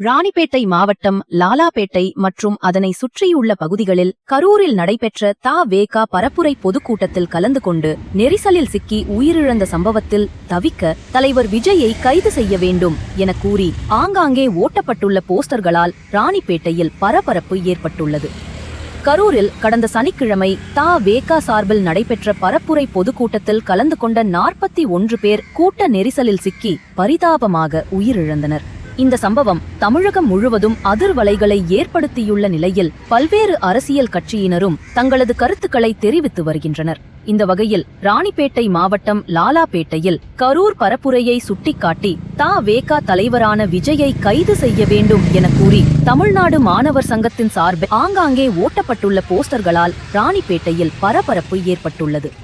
ராணிப்பேட்டை மாவட்டம் லாலாபேட்டை மற்றும் அதனை சுற்றியுள்ள பகுதிகளில் கரூரில் நடைபெற்ற தா வேகா பரப்புரை பொதுக்கூட்டத்தில் கலந்து கொண்டு நெரிசலில் சிக்கி உயிரிழந்த சம்பவத்தில் தவிக்க தலைவர் விஜயை கைது செய்ய வேண்டும் என கூறி ஆங்காங்கே ஓட்டப்பட்டுள்ள போஸ்டர்களால் ராணிப்பேட்டையில் பரபரப்பு ஏற்பட்டுள்ளது. கரூரில் கடந்த சனிக்கிழமை தா வேகா சார்பில் நடைபெற்ற பரப்புரை பொதுக்கூட்டத்தில் கலந்து கொண்ட நாற்பத்தி ஒன்று பேர் கூட்ட நெரிசலில் சிக்கி பரிதாபமாக உயிரிழந்தனர். இந்த சம்பவம் தமிழகம் முழுவதும் அதிர்வலைகளை ஏற்படுத்தியுள்ள நிலையில் பல்வேறு அரசியல் கட்சியினரும் தங்களது கருத்துக்களை தெரிவித்து வருகின்றனர். இந்த வகையில் ராணிப்பேட்டை மாவட்டம் லாலாபேட்டையில் கரூர் பரப்புரையை சுட்டிக்காட்டி தா. வேகா தலைவரான விஜயை கைது செய்ய வேண்டும் என கூறி தமிழ்நாடு மாணவர் சங்கத்தின் சார்பில் ஆங்காங்கே ஓட்டப்பட்டுள்ள போஸ்டர்களால் ராணிப்பேட்டையில் பரபரப்பு ஏற்பட்டுள்ளது.